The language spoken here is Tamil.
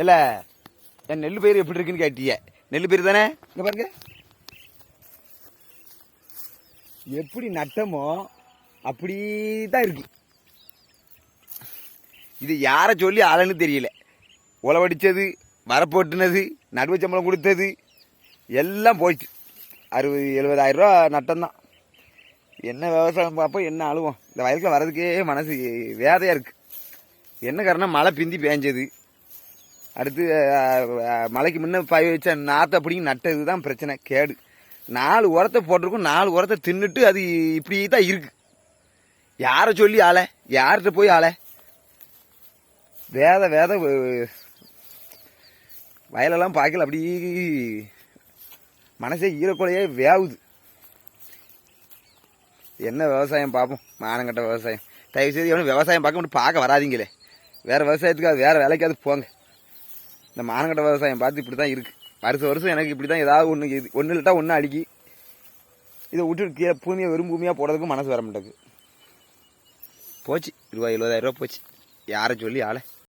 இல்ல என் நெல் பயிர் எப்படி இருக்குன்னு கேட்டிய. நெல் பயிர் தானே? இங்க பாருங்க. எப்படி நட்டமோ அப்படி தான் இருக்கு. இது யாரை சொல்லி ஆளுன்னு தெரியல. உழவடிச்சது வரப்போட்டுனது நடுவு சம்பளம் கொடுத்தது எல்லாம் போயிடுச்சு அறுபது எழுபதாயிரம் ரூபா நட்டம்தான். என்ன விவசாயம் பார்ப்போம் என்ன அழுவோம். இந்த வயலுக்குள்ள வர்றதுக்கே மனசு வேதையாக இருக்குது என்ன காரணம்? மழை பிந்தி பேஞ்சது. அடுத்து மலைக்கு முன்னே முன்ன பய வச்ச நாற்றை அப்படிங்க நட்டது தான் பிரச்சனை கேடு. நாலு உரத்தை போட்டிருக்கும் நாலு உரத்தை தின்னுட்டு அது இப்படி தான் இருக்கு. யாரை சொல்லி ஆளை? யார்கிட்ட போய் ஆள? வேத வேத வயலெல்லாம் பார்க்கல அப்படி மனசே ஈரக்குலையே வேவுது. என்ன விவசாயம் பார்ப்போம் மானங்கட்ட விவசாயம். தயவுசெய்து எவனும் விவசாயம் பார்க்க மட்டும் பார்க்க வராதீங்களே. வேறு விவசாயத்துக்கு அது வேலைக்காவது போங்க. இந்த மானங்கட்ட விவசாயம் பார்த்து இப்படி தான் இருக்குது வருஷம் வருஷம் எனக்கு இப்படி தான் ஏதாவது ஒன்று இது. ஒன்று இல்லட்டா ஒன்று அடிக்கி. இதை விட்டு கீழே பூமியை வெறும் பூமியாக போடுறதுக்கு மனசு வர மாட்டேங்குது. போச்சு. ரூபாய் எழுபதாயிரரூபா போச்சு. யாரை சொல்லி ஆளை?